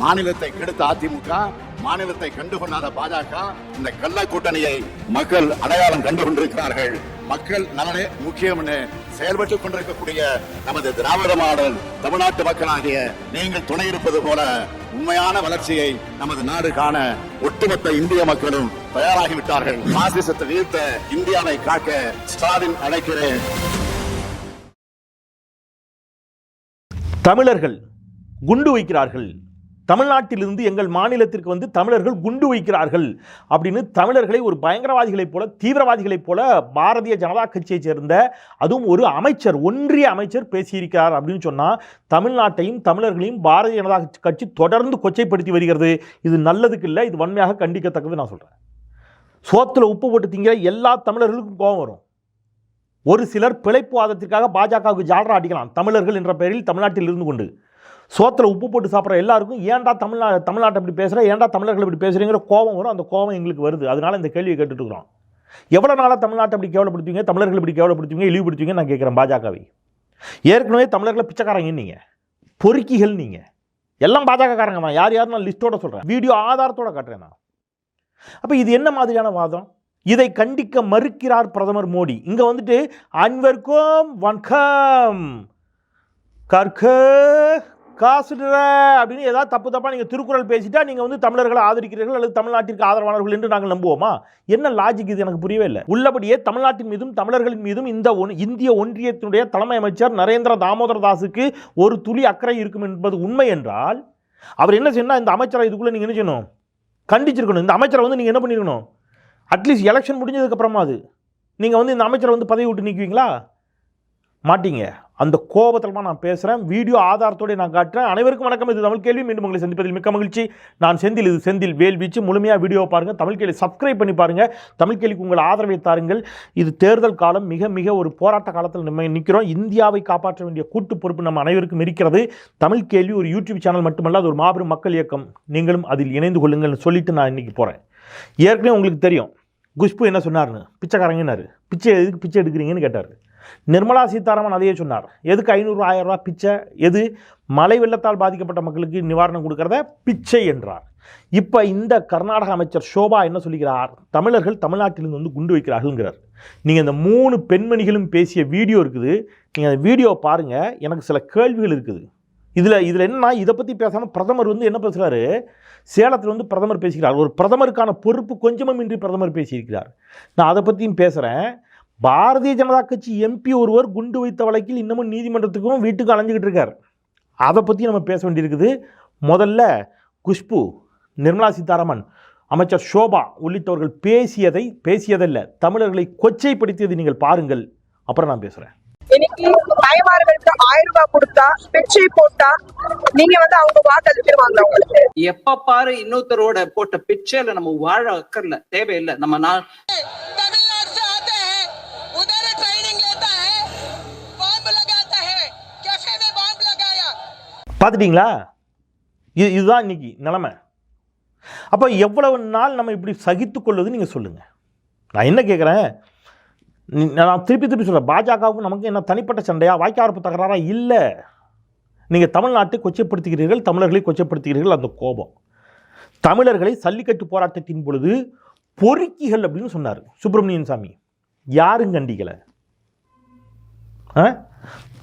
மாநிலத்தை கெடுத்த அதிமுக மாநிலத்தை கண்டுகொண்டாத பாஜக இந்த கள்ள கூட்டணியை மக்கள் அடையாளம் கண்டு கொண்டிருக்கிறார்கள் மக்கள் நலனே முக்கியம் செயல்பட்டுக் கொண்டிருக்கக்கூடிய நமது திராவிட மாடல் தமிழ்நாட்டு மக்களாகிய நீங்கள் துணை இருப்பது போல உண்மையான வளர்ச்சியை நமது நாடு காண ஒட்டுமொத்த இந்திய மக்களும் தயாராகிவிட்டார்கள். பாசிசத்தை வீழ்த்த இந்தியாவை காக்க ஸ்டாலின் அழைக்கிறேன். தமிழர்கள் குண்டு வைக்கிறார்கள். தமிழ்நாட்டிலிருந்து எங்கள் மாநிலத்திற்கு வந்து தமிழர்கள் குண்டு வைக்கிறார்கள் அப்படின்னு தமிழர்களை ஒரு பயங்கரவாதிகளைப் போல தீவிரவாதிகளைப் போல பாரதிய ஜனதா கட்சியைச் சேர்ந்த அதுவும் ஒரு அமைச்சர் ஒன்றிய அமைச்சர் பேசியிருக்கிறார் அப்படின்னு சொன்னால் தமிழ்நாட்டையும் தமிழர்களையும் பாரதிய ஜனதா கட்சி தொடர்ந்து கொச்சைப்படுத்தி வருகிறது. இது நல்லதுக்கு இல்லை இது வன்மையாக கண்டிக்கத்தக்கது நான் சொல்கிறேன் சோத்தில் உப்பு போட்டு திங்கிற எல்லா தமிழர்களுக்கும் கோபம் வரும். ஒரு சிலர் பிழைப்புவாதத்திற்காக பாஜகவுக்கு ஜாலரா அடிக்கலாம். தமிழர்கள் என்ற பெயரில் தமிழ்நாட்டில் இருந்து கொண்டு. சோத்தில் உப்பு போட்டு சாப்பிட்ற எல்லாருக்கும் ஏன்டா தமிழ்நா தமிழ்நாட்டை இப்படி பேசுகிற ஏன்டா தமிழர்கள் இப்படி பேசுகிறீங்கிற கோபம் வரும். அந்த கோபம் எங்களுக்கு வருது. அதனால இந்த கேள்வியை கேட்டுட்டு இருக்கிறோம் எவ்வளோ நாளாக தமிழ்நாட்டை இப்படி கேவலப்படுத்துவீங்க? தமிழர்கள் இப்படி கேவலப்படுத்துவீங்க? இழிவுபடுத்துவீங்க நான் கேட்குறேன் பாஜகவை. ஏற்கனவே தமிழர்களை பிச்சைக்காரங்க நீங்கள் பொறுக்கிகள் நீங்கள் எல்லாம் பாஜகக்காரங்க தான். யார் யார் நான் லிஸ்ட்டோட சொல்கிறேன் வீடியோ ஆதாரத்தோட காட்டுறேன் நான். அப்போ இது என்ன மாதிரியான வாதம்? இதை கண்டிக்க மறுக்கிறார் பிரதமர் மோடி. இங்கே வந்துட்டு அன்வர்க்கும் வன்கம் கற்க காசுடுற அப்படின்னு ஏதாவது தப்பு தப்பாக நீங்கள் திருக்குறள் பேசிட்டா நீங்கள் வந்து தமிழர்களை ஆதரிக்கிறீர்கள் அல்லது தமிழ்நாட்டிற்கு ஆதரவானவர்கள் என்று நாங்கள் நம்புவோமா? என்ன லாஜிக் இது? எனக்கு புரியவே இல்லை. உள்ளபடியே தமிழ்நாட்டின் மீதும் தமிழர்களின் மீதும் இந்த ஒன் இந்திய ஒன்றியத்தினுடைய தலைமை அமைச்சர் நரேந்திர தாமோதர தாஸுக்கு ஒரு துளி அக்கறை இருக்கும் என்பது உண்மை என்றால் அவர் என்ன செய்யணும் இந்த அமைச்சரை இதுக்குள்ளே நீங்கள் என்ன செய்யணும்? கண்டிச்சிருக்கணும். இந்த அமைச்சரை வந்து நீங்கள் என்ன பண்ணிருக்கணும்? அட்லீஸ்ட் எலெக்ஷன் முடிஞ்சதுக்கப்புறமா அது. நீங்கள் வந்து இந்த அமைச்சரை வந்து பதவி விட்டு நீக்குவீங்களா? மாட்டீங்க. அந்த கோபத்தில் நான் பேசுகிறேன் வீடியோ ஆதாரத்தோடு நான் காட்டுறேன். அனைவருக்கும் வணக்கம். இது தமிழ் கேள்வி. மீண்டும் உங்களை சந்திப்பதில் மிக்க மகிழ்ச்சி. நான் செந்தில் இது செந்தில் வேல் வீச்சு. முழுமையாக வீடியோ பாருங்கள் தமிழ் கேள்வி சப்ஸ்கிரைப் பண்ணி பாருங்கள் தமிழ் கேள்விக்கு உங்கள் ஆதரவை தாருங்கள். இது தேர்தல் காலம். மிக மிக ஒரு போராட்ட காலத்தில் நம்ம நிற்கிறோம் இந்தியாவை காப்பாற்ற வேண்டிய கூட்டு பொறுப்பு நம்ம அனைவருக்கும் இருக்கிறது. தமிழ் கேள்வி ஒரு யூடியூப் சேனல் மட்டுமல்ல அது ஒரு மாபெரும் மக்கள் இயக்கம். நீங்களும் அதில் இணைந்து கொள்ளுங்கள்னு சொல்லிட்டு நான் இன்னைக்கு போகிறேன் ஏற்கனவே உங்களுக்கு தெரியும். குஷ்பு என்ன சொன்னார்னு பிச்சைக்காரங்கன்னாரு பிச்சை எதுக்கு பிச்சை எடுக்கிறீங்கன்னு கேட்டார். நிர்மலா சீதாராமன் அதையே சொன்னார். எதுக்கு ஐநூறு ஆயிரம் ரூபா பிச்சை? எது? மழை வெள்ளத்தால் பாதிக்கப்பட்ட மக்களுக்கு நிவாரணம் கொடுக்கறத பிச்சை என்றார். இப்போ இந்த கர்நாடக அமைச்சர் ஷோபா என்ன சொல்லுகிறார் தமிழர்கள் தமிழ்நாட்டிலிருந்து வந்து குண்டு வைக்கிறார்கள்ங்கிறார். நீங்கள் இந்த மூணு பெண்மணிகளும் பேசிய வீடியோ இருக்குது. நீங்கள் அந்த வீடியோ பாருங்கள் எனக்கு சில கேள்விகள் இருக்குது. இதில் இதில் என்னன்னா இதை பற்றி பேசாமல் பிரதமர் வந்து என்ன பேசுகிறாரு சேலத்தில் வந்து பிரதமர் பேசுகிறார் ஒரு பிரதமருக்கான பொறுப்பு கொஞ்சமும் இன்றி பிரதமர் பேசியிருக்கிறார். நான் அதை பற்றியும் பேசுகிறேன் பாரதிய ஜனதா கட்சி எம்பி ஒருவர் குண்டு வைத்த வழக்கில் இன்னமும் நீதிமன்றத்துக்கும் வீட்டுக்கும் அலைஞ்சிக்கிட்டு இருக்கார். அதை பற்றி நம்ம பேச வேண்டியிருக்குது. முதல்ல குஷ்பு நிர்மலா சீதாராமன் அமைச்சர் ஷோபா உள்ளிட்டவர்கள் பேசியதை பேசியதல்ல தமிழர்களை கொச்சைப்படுத்தியதை நீங்கள் பாருங்கள். அப்புறம் நான் பேசுகிறேன் இன்னைக்கு தாய்மார்களுக்கு ஆயிரம் ரூபாய் கொடுத்தா பிச்சை போட்டா நீங்க வந்து அவங்க வாக்கு அளிச்சிருவாங்க உங்களுக்கு? எப்ப பாரு இன்னொருத்தரோட போட்ட பிச்சைல நம்ம வாழ அக்கறல தேவையில்லை. நம்ம நான் பார்த்துட்டிங்களா? இது இதுதான் இன்னைக்கு நிலமை. அப்போ எவ்வளவு நாள் நம்ம இப்படி சகித்து கொள்வது நீங்கள் சொல்லுங்கள் நான் என்ன கேட்குறேன் நான் திருப்பி திருப்பி சொல்கிறேன் பாஜகவுக்கும் நமக்கு என்ன தனிப்பட்ட சண்டையா? வாய்க்காரப்பு தகராறா? இல்லை. நீங்கள் தமிழ்நாட்டை கொச்சைப்படுத்துகிறீர்கள் தமிழர்களை கொச்சைப்படுத்துகிறீர்கள் அந்த கோபம். தமிழர்களை சல்லிக்கட்டு போராட்டத்தின் பொழுது பொறுக்கிகள் அப்படின்னு சொன்னார் சுப்பிரமணியன் சாமி. யாரும் கண்டிக்கலை. ஆ?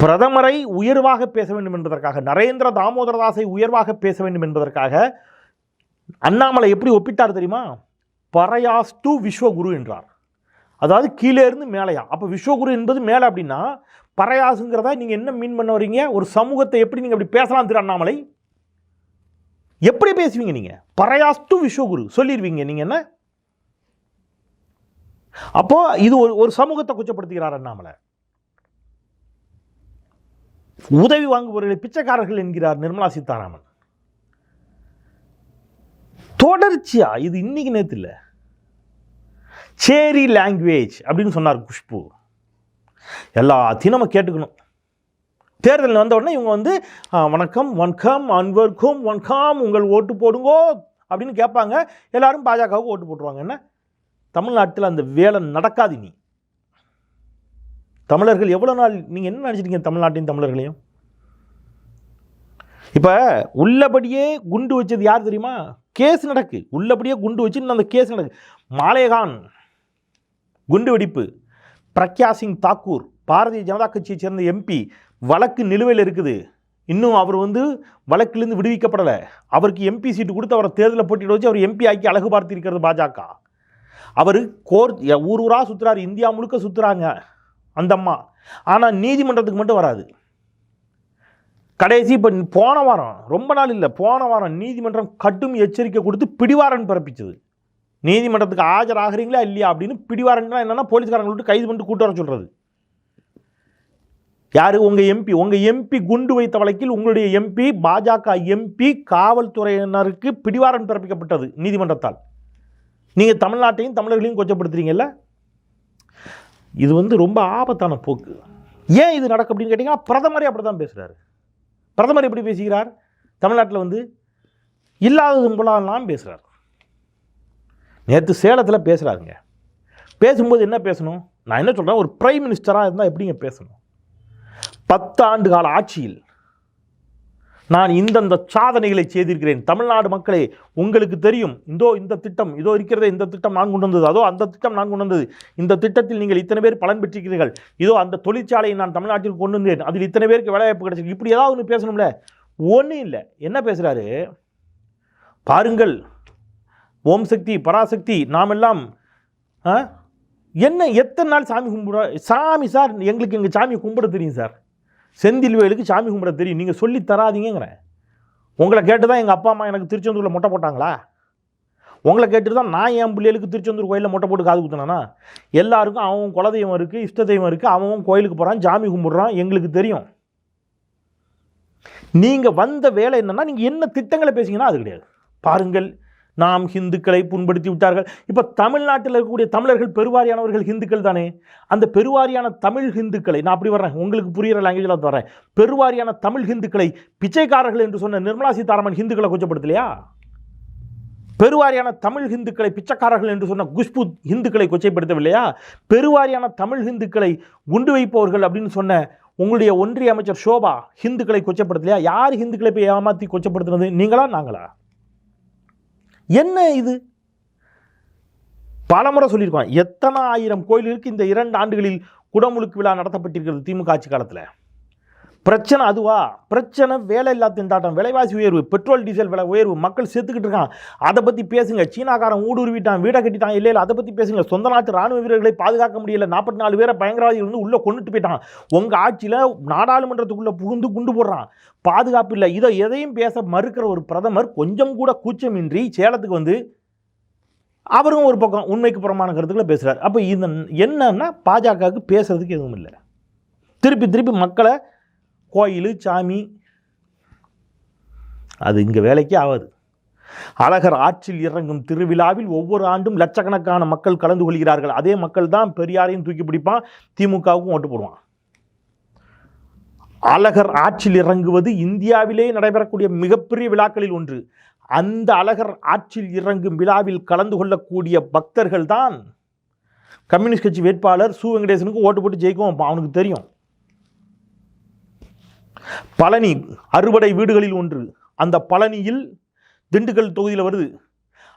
பிரதமரை உயர்வாக பேச வேண்டும் என்பதற்காக நரேந்திர தாமோதரதாசை உயர்வாக பேச வேண்டும் என்பதற்காக அண்ணாமலை எப்படி ஒப்பிட்டார் தெரியுமா? பரையாஸ்து விஸ்வகுரு என்றார். அதாவது கீழே இருந்து மேலையா? அப்போ விஸ்வகுரு என்பது மேலே அப்படின்னா பரையாசுங்கிறத நீங்கள் என்ன மீன் பண்ண வரீங்க ஒரு சமூகத்தை எப்படி நீங்கள் அப்படி பேசலாம் திரு அண்ணாமலை? எப்படி பேசுவீங்க நீங்கள் பரையாஸ்து விஸ்வகுரு சொல்லிடுவீங்க நீங்கள் என்ன? அப்போ இது ஒரு ஒரு சமூகத்தை குச்சப்படுத்துகிறார் அண்ணாமலை. உதவி வாங்குபவர்களை பிச்சைக்காரர்கள் என்கிறார் நிர்மலா சீதாராமன். தொடர்ச்சியா இது இன்னைக்கு நேற்று இல்லை சேரி லாங்குவேஜ் அப்படின்னு சொன்னார் குஷ்பு. எல்லாத்தையும் நம்ம கேட்டுக்கணும். தேர்தல் வந்த உடனே இவங்க வந்து வணக்கம் வன்கம் அன்வர்க்கும் வணக்கம் உங்கள் ஓட்டு போடுங்கோ அப்படின்னு கேட்பாங்க. எல்லாரும் பாஜகவுக்கு ஓட்டு போட்டுருவாங்க. என்ன? தமிழ்நாட்டில் அந்த வேலை நடக்காது நீ தமிழர்கள் எவ்வளோ நாள் நீங்கள் என்ன நினச்சிட்டீங்க தமிழ்நாட்டின் தமிழர்களையும்? இப்போ உள்ளபடியே குண்டு வச்சது யார் தெரியுமா? கேஸ் நடக்கு. உள்ளபடியே குண்டு வச்சு அந்த கேஸ் நடக்கு. மாலேகான் குண்டு வெடிப்பு. பிரக்யா சிங் தாக்கூர் பாரதிய ஜனதா கட்சியை சேர்ந்த எம்பி வழக்கு நிலுவையில் இருக்குது. இன்னும் அவர் வந்து வழக்கிலிருந்து விடுவிக்கப்படலை. அவருக்கு எம்பி சீட்டு கொடுத்து அவரை தேர்தலில் போட்டிட்டு வச்சு அவர் எம்பி ஆக்கி அழகு பார்த்திருக்கிறது பாஜக. அவர் கோர் ஊர் ஊராக சுற்றுறாரு இந்தியா முழுக்க சுற்றுறாங்க அந்த அம்மா ஆனால் நீதிமன்றத்துக்கு மட்டும் வராது. கடைசி இப்போ போன வாரம் ரொம்ப நாள் இல்லை போன வாரம் நீதிமன்றம் கட்டும் எச்சரிக்கை கொடுத்து பிடிவாரன் பிறப்பிச்சது. நீதிமன்றத்துக்கு ஆஜராகிறீங்களா இல்லையா அப்படின்னு பிடிவாரன்னா என்னென்னா போலீஸ்காரங்களை கைது பண்ணிட்டு கூட்டு வர சொல்கிறது யார்? உங்கள் எம்பி. உங்கள் எம்பி குண்டு வைத்த வழக்கில் உங்களுடைய எம்பி பாஜக எம்பி காவல்துறையினருக்கு பிடிவாரன் பிறப்பிக்கப்பட்டது நீதிமன்றத்தால். நீங்கள் தமிழ்நாட்டையும் தமிழர்களையும் கொச்சப்படுத்துறீங்கல்ல? இது வந்து ரொம்ப ஆபத்தான போக்கு. ஏன் இது நடக்கும் அப்படின்னு கேட்டிங்கன்னா பிரதமரே அப்படி தான் பேசுகிறாரு பிரதமர் எப்படி பேசுகிறார்? தமிழ்நாட்டில் வந்து இல்லாதது போலாம் பேசுகிறார் நேற்று சேலத்தில் பேசுகிறாருங்க பேசும்போது என்ன பேசணும்? நான் என்ன சொல்கிறேன் ஒரு பிரைம் மினிஸ்டராக இருந்தால் எப்படிங்க பேசணும்? பத்து ஆண்டு கால ஆட்சியில் நான் இந்தந்த சாதனைகளை செய்திருக்கிறேன். தமிழ்நாடு மக்களே உங்களுக்கு தெரியும் இந்தோ இந்த திட்டம் இதோ இருக்கிறதே இந்த திட்டம் நான் கொண்டு வந்தது அதோ அந்த திட்டம் நான் கொண்டு வந்தது. இந்த திட்டத்தில் நீங்கள் இத்தனை பேர் பலன் பெற்றிருக்கிறீர்கள். இதோ அந்த தொழிற்சாலையை நான் தமிழ்நாட்டில் கொண்டு வந்தேன். அதில் இத்தனை பேருக்கு வேலைவாய்ப்பு கிடைச்சிருக்கு. இப்படி ஏதாவது ஒன்று பேசணும்ல? ஒன்றும் இல்லை. என்ன பேசுகிறாரு பாருங்கள் ஓம் சக்தி பராசக்தி நாமெல்லாம் ஆ? என்ன எத்தனை நாள் சாமி கும்பிட சாமி சார் எங்களுக்கு எங்கள் சாமி கும்பிட தெரியும் சார். செந்தில் வேலுக்கு சாமி கும்பிட தெரியும். நீங்கள் சொல்லி தராதீங்கிறேன் உங்களை கேட்டு தான் எங்கள் அப்பா அம்மா எனக்கு திருச்செந்தூரில் மொட்டை போட்டாங்களா? உங்களை கேட்டு தான் நான் என் பிள்ளைகளுக்கு திருச்செந்தூர் கோயிலில் மொட்டை போட்டு காது குத்தினானா? எல்லாருக்கும் அவன் குலதெய்வம் இருக்குது இஷ்ட தெய்வம் இருக்குது அவன் கோயிலுக்கு போகிறான் சாமி கும்பிட்றான் எங்களுக்கு தெரியும். நீங்கள் வந்த வேலை என்னன்னா நீங்கள் என்ன திட்டங்களை பேசிங்கன்னா அது கிடையாது. பாருங்கள் நாம் ஹிந்துக்களை புண்படுத்தி விட்டார்கள். இப்போ தமிழ்நாட்டில் இருக்கக்கூடிய தமிழர்கள் பெருவாரியானவர்கள் ஹிந்துக்கள் தானே? அந்த பெருவாரியான தமிழ் ஹிந்துக்களை நான் அப்படி வர்றேன் உங்களுக்கு புரிகிற லாங்குவேஜில் வரேன் பெருவாரியான தமிழ் ஹிந்துக்களை பிச்சைக்காரர்கள் என்று சொன்ன நிர்மலா சீதாராமன் ஹிந்துக்களை கொச்சப்படுத்தலையா? பெருவாரியான தமிழ் ஹிந்துக்களை பிச்சைக்காரர்கள் என்று சொன்ன குஷ்பு ஹிந்துக்களை கொச்சைப்படுத்தவில்லையா? பெருவாரியான தமிழ் ஹிந்துக்களை குண்டு வைப்பவர்கள் அப்படின்னு சொன்ன உங்களுடைய ஒன்றிய அமைச்சர் ஷோபா ஹிந்துக்களை கொச்சப்படுத்தலையா? யார் ஹிந்துக்களை போய் ஏமாற்றி கொச்சப்படுத்தினது? நீங்களா? நாங்களா? என்ன இது? பலமுறை சொல்லியிருக்கோம் எத்தனை ஆயிரம் கோயில்களுக்கு இந்த இரண்டு ஆண்டுகளில் குடமுழுக்கு விழா நடத்தப்பட்டிருக்கிறது திமுக ஆட்சி காலத்தில்? பிரச்சனை அதுவா? பிரச்சனை வேலை இல்லா திண்டாட்டம் விலைவாசி உயர்வு பெட்ரோல் டீசல் விலை உயர்வு மக்கள் செத்துக்கிட்டு இருக்கான் அதை பற்றி பேசுங்க. சீனாக்காரன் ஊடுருவிட்டான் வீடை கட்டிட்டான் இல்லை இல்லை அதை பற்றி பேசுங்க. சொந்த நாட்டு ராணுவ வீரர்களை பாதுகாக்க முடியல. நாற்பத்தி நாலு பேரை பயங்கரவாதிகள் வந்து உள்ளே கொண்டுட்டு போயிட்டான். உங்கள் ஆட்சியில் நாடாளுமன்றத்துக்குள்ளே புகுந்து குண்டு போடுறான். பாதுகாப்பு இல்லை. இதை எதையும் பேச மறுக்கிற ஒரு பிரதமர் கொஞ்சம் கூட கூச்சமின்றி சேலத்துக்கு வந்து அவரும் ஒரு பக்கம் உண்மைக்கு புறமான கருத்துக்களை பேசுகிறார் அப்போ இந்த என்னன்னா பாஜகவுக்கு பேசுறதுக்கு எதுவும் இல்லை. திருப்பி திருப்பி மக்களை கோயில் சாமி. அது இங்கே வேலைக்கே ஆகாது. அழகர் ஆற்றில் இறங்கும் திருவிழாவில் ஒவ்வொரு ஆண்டும் லட்சக்கணக்கான மக்கள் கலந்து கொள்கிறார்கள். அதே மக்கள் தான் பெரியாரையும் தூக்கி பிடிப்பான் திமுகவுக்கும் ஓட்டு போடுவான். அழகர் ஆற்றில் இறங்குவது இந்தியாவிலேயே நடைபெறக்கூடிய மிகப்பெரிய விழாக்களில் ஒன்று. அந்த அழகர் ஆற்றில் இறங்கும் விழாவில் கலந்து கொள்ளக்கூடிய பக்தர்கள் தான் கம்யூனிஸ்ட் கட்சி வேட்பாளர் சு. வெங்கடேசனுக்கு ஓட்டு போட்டு ஜெயிக்கும். அவனுக்கு தெரியும். பழனி அறுவடை வீடுகளில் ஒன்று. அந்த பழனியில் திண்டுக்கல் தொகுதியில் வருது.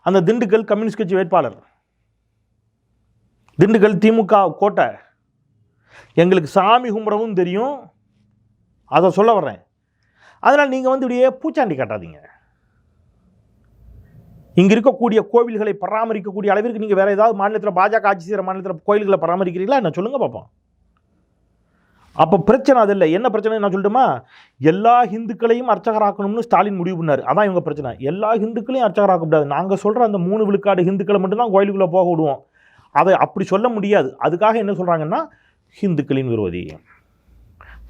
அந்த திண்டுக்கல் கம்யூனிஸ்ட் கட்சி வேட்பாளர். திண்டுக்கல் திமுக கோட்டை. எங்களுக்கு சாமி கும்பிடவும் தெரியும். அதை சொல்ல வர்றேன். அதனால் நீங்கள் வந்து இப்படியே பூச்சாண்டி காட்டாதீங்க. இங்கே இருக்கக்கூடிய கோவில்களை பராமரிக்கக்கூடிய அளவிற்கு நீங்கள் வேறு ஏதாவது மாநிலத்தில் பாஜக ஆட்சி செய்கிற மாநிலத்தில் கோயில்களை பராமரிக்கிறீங்களா? என்ன சொல்லுங்கள் பார்ப்போம் அப்போ பிரச்சனை அது இல்லை. என்ன பிரச்சனை நான் சொல்லட்டுமா? எல்லா ஹிந்துக்களையும் அர்ச்சகராக்கணும்னு ஸ்டாலின் முடிவு பண்ணார். அதான் இவங்க பிரச்சனை. எல்லா ஹிந்துக்களையும் அர்ச்சகராக்க முடியாது நாங்கள் சொல்கிற அந்த மூணு விழுக்காடு ஹிந்துக்களை மட்டும்தான் கோயிலுக்குள்ளே போக விடுவோம். அதை அப்படி சொல்ல முடியாது. அதுக்காக என்ன சொல்கிறாங்கன்னா ஹிந்துக்களின் விரோதி.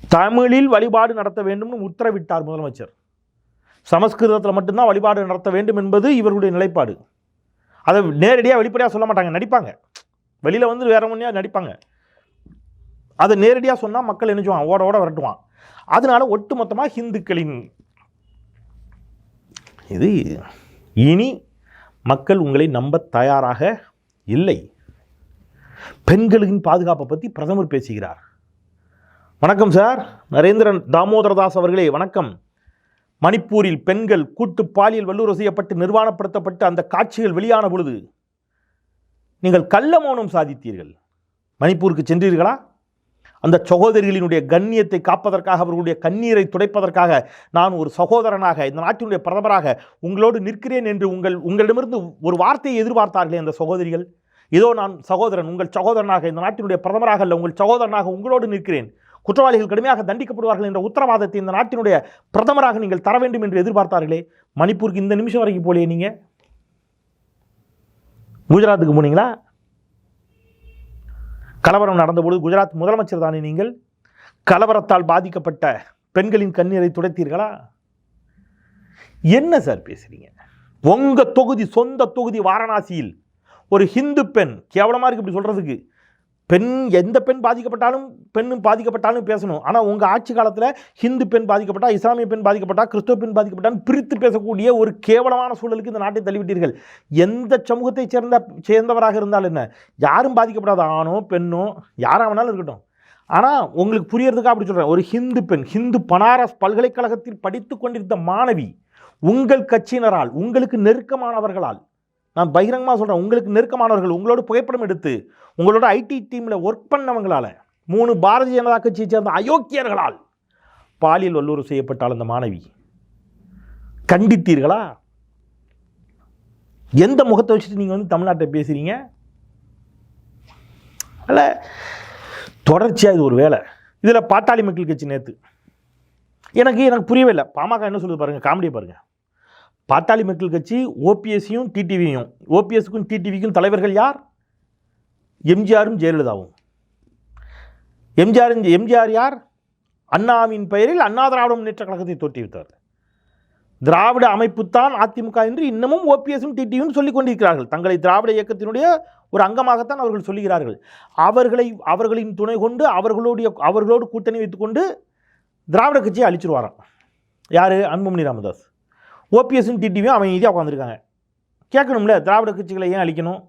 தமிழில் வழிபாடு நடத்த வேண்டும்னு உத்தரவிட்டார் முதலமைச்சர். சமஸ்கிருதத்தில் மட்டும்தான் வழிபாடு நடத்த வேண்டும் என்பது இவர்களுடைய நிலைப்பாடு. அதை நேரடியாக வெளிப்படையாக சொல்ல மாட்டாங்க. நடிப்பாங்க. வெளியில் வந்து வேற ஒன்றையாக நடிப்பாங்க. அதை நேரடியாக சொன்னால் மக்கள் நினைச்சுவான் ஓட ஓட விரட்டுவான் அதனால ஒட்டுமொத்தமாக ஹிந்துக்களின் இது இனி மக்கள் உங்களை நம்ப தயாராக இல்லை. பெண்களின் பாதுகாப்பை பற்றி பிரதமர் பேசுகிறார். வணக்கம் சார். நரேந்திரன் தாமோதரதாஸ் அவர்களே வணக்கம். மணிப்பூரில் பெண்கள் கூட்டு பாலியல் வல்லுறவு செய்யப்பட்டு நிர்வாணப்படுத்தப்பட்டு அந்த காட்சிகள் வெளியான பொழுது நீங்கள் கள்ள மௌனம் சாதித்தீர்கள். மணிப்பூருக்கு சென்றீர்களா? அந்த சகோதரிகளினுடைய கண்ணியத்தை காப்பதற்காக அவர்களுடைய கண்ணீரை துடைப்பதற்காக நான் ஒரு சகோதரனாக இந்த நாட்டினுடைய பிரதமராக உங்களோடு நிற்கிறேன் என்று உங்கள் உங்களிடமிருந்து ஒரு வார்த்தையை எதிர்பார்த்தார்களே அந்த சகோதரிகள். இதோ நான் சகோதரன் உங்கள் சகோதரனாக இந்த நாட்டினுடைய பிரதமராக அல்ல உங்கள் சகோதரனாக உங்களோடு நிற்கிறேன். குற்றவாளிகள் கடுமையாக தண்டிக்கப்படுவார்கள் என்ற உத்தரவாதத்தை இந்த நாட்டினுடைய பிரதமராக நீங்கள் தர வேண்டும் என்று எதிர்பார்த்தார்களே. மணிப்பூருக்கு இந்த நிமிஷம் வரைக்கும் போலையே நீங்கள் குஜராத்துக்கு போனீங்களா? கலவரம் நடந்தபோது குஜராத் முதலமைச்சர் தானே நீங்கள்? கலவரத்தால் பாதிக்கப்பட்ட பெண்களின் கண்ணீரை துடைத்தீர்களா? என்ன சார் பேசுறீங்க? உங்கள் தொகுதி சொந்த தொகுதி வாரணாசியில் ஒரு ஹிந்து பெண் கேவலமாக இருக்கு இப்படி சொல்கிறதுக்கு பெண் எந்த பெண் பாதிக்கப்பட்டாலும் பெண்ணும் பாதிக்கப்பட்டாலும் பேசணும். ஆனால் உங்கள் ஆட்சி காலத்தில் ஹிந்து பெண் பாதிக்கப்பட்டா இஸ்லாமிய பெண் பாதிக்கப்பட்டா கிறிஸ்துவ பெண் பாதிக்கப்பட்டான்னு பிரித்து பேசக்கூடிய ஒரு கேவலமான சூழலுக்கு இந்த நாட்டை தள்ளிவிட்டீர்கள். எந்த சமூகத்தை சேர்ந்த சேர்ந்தவராக இருந்தாலும் என்ன? யாரும் பாதிக்கப்படாத ஆணோ பெண்ணோ யாராக வேணாலும் இருக்கட்டும். ஆனால் உங்களுக்கு புரியறதுக்காக அப்படி சொல்கிறேன் ஒரு ஹிந்து பெண் ஹிந்து பனாரஸ் பல்கலைக்கழகத்தில் படித்து கொண்டிருந்த மாணவி உங்கள் கட்சியினரால் உங்களுக்கு நெருக்கமானவர்களால் நான் பகிரங்கமாக சொல்கிறேன் உங்களுக்கு நெருக்கமானவர்கள் உங்களோட புகைப்படம் எடுத்து உங்களோட ஐடி டீமில் ஒர்க் பண்ணவங்களால் மூணு பாரதிய ஜனதா கட்சியை சேர்ந்த அயோக்கியர்களால் பாலியல் வல்லுறவு செய்யப்பட்டால் அந்த மாணவி கண்டித்தீர்களா? எந்த முகத்தை வச்சுட்டு நீங்கள் வந்து தமிழ்நாட்டை பேசுகிறீங்க அல்ல தொடர்ச்சியாக இது ஒரு வேலை. இதில் பாட்டாளி மக்கள் கட்சி நேற்று எனக்கு எனக்கு புரியவே இல்லை. பாமக என்ன சொல்லுது பாருங்கள் காமெடியை பாருங்கள் பாட்டாளி மக்கள் கட்சி ஓபிஎஸ்சியும் டிடிவியும் ஓபிஎஸ்க்கும் டிடிவிக்கும் தலைவர்கள் யார்? எம்ஜிஆரும் ஜெயலலிதாவும். எம்ஜிஆர் எம்ஜிஆர் யார்? அண்ணாவின் பெயரில் அண்ணா திராவிட முன்னேற்ற கழகத்தை தோற்றுவித்தார். திராவிட அமைப்புத்தான் அதிமுக என்று இன்னமும் ஓபிஎஸும் டிடியும் சொல்லிக் கொண்டிருக்கிறார்கள். தங்களை திராவிட இயக்கத்தினுடைய ஒரு அங்கமாகத்தான் அவர்கள் சொல்லுகிறார்கள். அவர்களை அவர்களின் துணை கொண்டு அவர்களுடைய அவர்களோடு கூட்டணி வைத்துக்கொண்டு திராவிட கட்சியை அழிச்சிருவாராம். யார்? அன்புமணி ராமதாஸ். ஓபிஎஸும் டிடிவியும் அவன் இதாக உட்காந்துருக்காங்க கேட்கணும்ல திராவிட கட்சிகளை ஏன் அழிக்கணும்?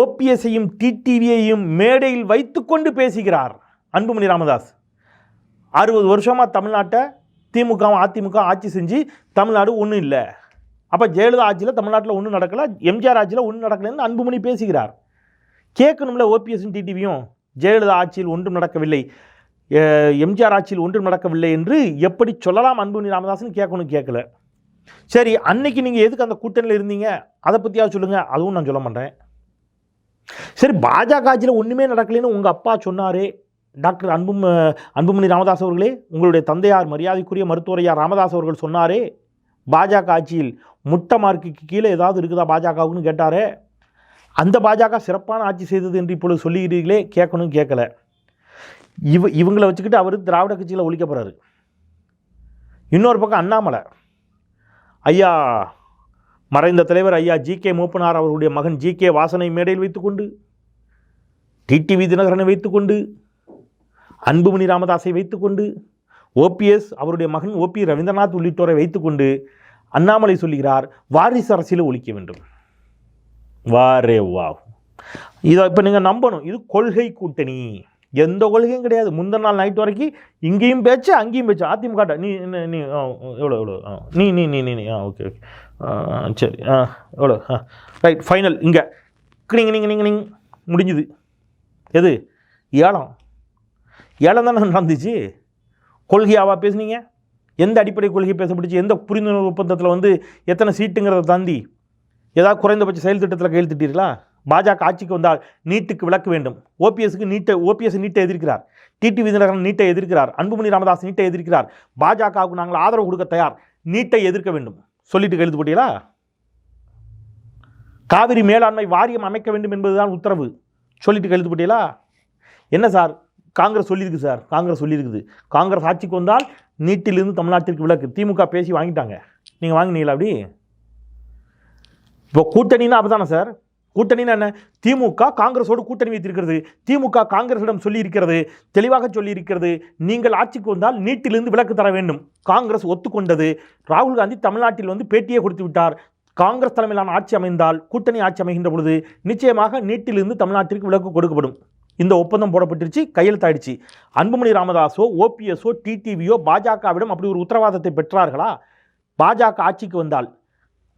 ஓபிஎஸ்ஸையும் டிடிவியையும் மேடையில் வைத்துக்கொண்டு பேசுகிறார் அன்புமணி ராமதாஸ். அறுபது வருஷமாக தமிழ்நாட்டை திமுகவும் அதிமுக ஆட்சி செஞ்சு தமிழ்நாடு ஒன்றும் இல்லை. அப்போ ஜெயலலிதா ஆட்சியில் தமிழ்நாட்டில் ஒன்றும் நடக்கலை எம்ஜிஆர் ஆட்சியில் ஒன்றும் நடக்கலைன்னு அன்புமணி பேசுகிறார். கேட்கணும்ல ஓபிஎஸும் டிடிவியும் ஜெயலலிதா ஆட்சியில் ஒன்றும் நடக்கவில்லை எம்ஜிஆர் ஆட்சியில் ஒன்றும் நடக்கவில்லை என்று எப்படி சொல்லலாம் அன்புமணி ராமதாஸ்னு கேட்கணும் கேட்கல. சரி அன்னைக்கு நீங்கள் எதுக்கு அந்த கூட்டணியில் இருந்தீங்க? அதை பற்றியாவது சொல்லுங்கள் அதுவும் நான் சொல்ல மாட்டேன். சரி பாஜக ஆட்சியில் ஒன்றுமே நடக்கலைன்னு உங்கள் அப்பா சொன்னாரே. டாக்டர் அன்பும் அன்புமணி ராமதாஸ் அவர்களே உங்களுடைய தந்தையார் மரியாதைக்குரிய மருத்துவரையார் ராமதாஸ் அவர்கள் சொன்னாரே பாஜக ஆட்சியில் முட்டை மார்க்குக்கு கீழே ஏதாவது இருக்குதா பாஜகவுக்குன்னு கேட்டாரே. அந்த பாஜக சிறப்பான ஆட்சி செய்தது என்று இப்பொழுது சொல்லுகிறீர்களே கேட்கணும் கேட்கல. இவ இவங்களை வச்சுக்கிட்டு அவர் திராவிட கட்சியில் ஒழிக்க போகிறாரு இன்னொரு பக்கம் அண்ணாமலை. ஐயா மறைந்த தலைவர் ஐயா ஜி கே மூப்பனார் அவருடைய மகன் ஜி கே வாசனை மேடையில் வைத்துக்கொண்டு டிடிவி தினகரனை வைத்துக்கொண்டு அன்புமணி ராமதாஸை வைத்துக்கொண்டு ஓபிஎஸ் அவருடைய மகன் ஓபி ரவீந்திரநாத் உள்ளிட்டோரை வைத்துக்கொண்டு அண்ணாமலை சொல்லுகிறார் வாரிசு அரசியல் ஒழிக்க வேண்டும். வாரே வா. இதை இப்போ நீங்கள் நம்பணும். இது கொள்கை கூட்டணி. எந்த கொள்கையும் கிடையாது. முந்தின நாள் நைட் வரைக்கும் இங்கேயும் பேச்சு அங்கேயும் பேச்சு. அதிமுக நீ நீ- ஆ, எவ்வளோ எவ்வளோ ஆ, நீ நீ நீ நீ நீ. ஆ ஓகே ஓகே ஆ, சரி. ஆ எவ்வளோ ஆ ரைட் ஃபைனல் இங்கே. நீங்கள் நீங்கள் நீங்கள் நீங்கள் முடிஞ்சுது. எது? ஏலம் ஏலம் தானே நடந்துச்சு. கொள்கையாவா பேசுனீங்க? எந்த அடிப்படை கொள்கை பேசப்பட்டுச்சு? எந்த புரிந்துணர்வு ஒப்பந்தத்தில் வந்து எத்தனை சீட்டுங்கிறத தாண்டி ஏதாவது குறைந்தபட்ச செயல் திட்டத்தில் கையெழுத்திட்டீர்களா? பாஜக ஆட்சிக்கு வந்தால் நீட்டுக்கு விளக்க வேண்டும். ஓபிஎஸ்க்கு நீட்டை ஓபிஎஸ் நீட்டை எதிர்க்கிறார். டிடி விதிநகரன் நீட்டை எதிர்க்கிறார். அன்புமணி ராமதாஸ் நீட்டை எதிர்க்கிறார். பாஜகவுக்கு நாங்கள் ஆதரவு கொடுக்க தயார். நீட்டை எதிர்க்க வேண்டும். சொல்லிட்டு கழுது போட்டீங்களா? காவிரி மேலாண்மை வாரியம் அமைக்க வேண்டும் என்பதுதான் உத்தரவு. சொல்லிட்டு கழுது போட்டீங்களா? என்ன சார்? காங்கிரஸ் சொல்லியிருக்கு சார். காங்கிரஸ் சொல்லியிருக்குது. காங்கிரஸ் ஆட்சிக்கு வந்தால் நீட்டிலிருந்து தமிழ்நாட்டிற்கு விளக்கு திமுக பேசி வாங்கிட்டாங்க. நீங்கள் வாங்கினீங்களா அப்படி? இப்போ கூட்டணின்னா அப்பதானே சார்? கூட்டணி என்ன? திமுக காங்கிரஸோடு கூட்டணி வைத்திருக்கிறது. திமுக காங்கிரஸிடம் சொல்லியிருக்கிறது. தெளிவாக சொல்லியிருக்கிறது. நீங்கள் ஆட்சிக்கு வந்தால் நீட்டிலிருந்து விலக்கு தர வேண்டும். காங்கிரஸ் ஒத்துக்கொண்டது. ராகுல் காந்தி தமிழ்நாட்டில் வந்து பேட்டியே கொடுத்து விட்டார். காங்கிரஸ் தலைமையிலான ஆட்சி அமைந்தால் கூட்டணி ஆட்சி அமைகின்ற பொழுது நிச்சயமாக நீட்டிலிருந்து தமிழ்நாட்டிற்கு விலக்கு கொடுக்கப்படும். இந்த ஒப்பந்தம் போடப்பட்டுருச்சு கையெழுத்தாயிடுச்சு அன்புமணி ராமதாஸோ ஓபிஎஸோ டிடிவியோ பாஜகவிடம் அப்படி ஒரு உத்தரவாதத்தை பெற்றார்களா? பாஜக ஆட்சிக்கு வந்தால்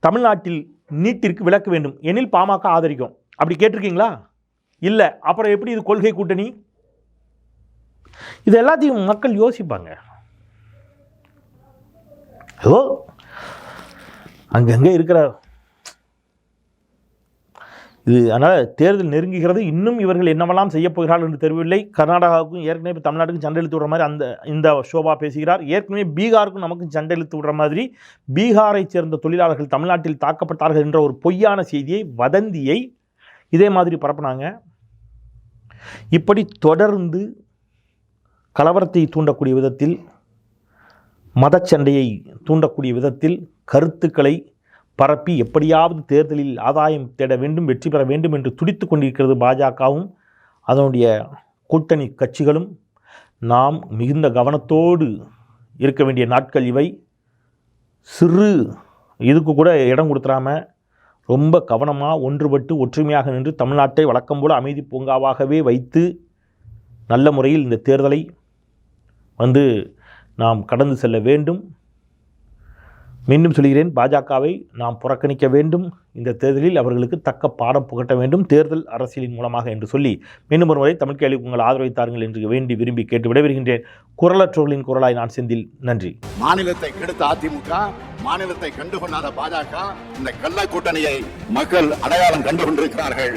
தமிழ்நாட்டில் நீட்டிற்கு விளக்க வேண்டும். எனில் பாமக ஆதரிக்கும். அப்படி கேட்டிருக்கீங்களா? இல்லை. அப்புறம் எப்படி இது கொள்கை கூட்டணி? இது எல்லாத்தையும் மக்கள் யோசிப்பாங்க. ஏதோ அங்கங்கே இருக்கிற இது அதனால் தேர்தல் நெருங்குகிறது. இன்னும் இவர்கள் என்னவெல்லாம் செய்யப்போகிறார்கள் என்று தெரியவில்லை. கர்நாடகாவுக்கும் ஏற்கனவே தமிழ்நாட்டுக்கும் சண்டை இழுத்து விடுற மாதிரி அந்த இந்த ஷோபா பேசுகிறார். ஏற்கனவே பீகாருக்கும் நமக்கும் சண்டை இழுத்து விடுற மாதிரி பீகாரைச் சேர்ந்த தொழிலாளர்கள் தமிழ்நாட்டில் தாக்கப்பட்டார்கள் என்ற ஒரு பொய்யான செய்தியை வதந்தியை இதே மாதிரி பரப்புனாங்க. இப்படி தொடர்ந்து கலவரத்தை தூண்டக்கூடிய விதத்தில் மதச்சண்டையை தூண்டக்கூடிய விதத்தில் கருத்துக்களை பரப்பி எப்படியாவது தேர்தலில் ஆதாயம் தேட வேண்டும் வெற்றி பெற வேண்டும் என்று துடித்து கொண்டிருக்கிறது பாஜகவும் அதனுடைய கூட்டணி கட்சிகளும். நாம் மிகுந்த கவனத்தோடு இருக்க வேண்டிய நாட்கள் இவை. சிறு இதுக்கு கூட இடம் கொடுத்துறாம ரொம்ப கவனமாக ஒன்றுபட்டு ஒற்றுமையாக நின்று தமிழ்நாட்டை வழக்கம் போல் அமைதி பூங்காவாகவே வைத்து நல்ல முறையில் இந்த தேர்தலை வந்து நாம் கடந்து செல்ல வேண்டும். மீண்டும் சொல்கிறேன் பாஜகவை நாம் புறக்கணிக்க வேண்டும். இந்த தேர்தலில் அவர்களுக்கு தக்க பாடம் புகட்ட வேண்டும். தேர்தல் அரசியலின் மூலமாக என்று சொல்லி மீண்டும் ஒரு முறை தமிழ் கேள்வி உங்கள் ஆதரவை தாருங்கள் என்று வேண்டி விரும்பி கேட்டு விடைபெறுகின்றேன். குரலற்றோர்களின் குரலாய் நான் செந்தில். நன்றி. மாநிலத்தை கெடுத்த அதிமுக மாநிலத்தை கண்டுகொண்டாத பாஜக இந்த கள்ள கூட்டணியை மக்கள் அடையாளம் கண்டு கொண்டிருக்கிறார்கள்.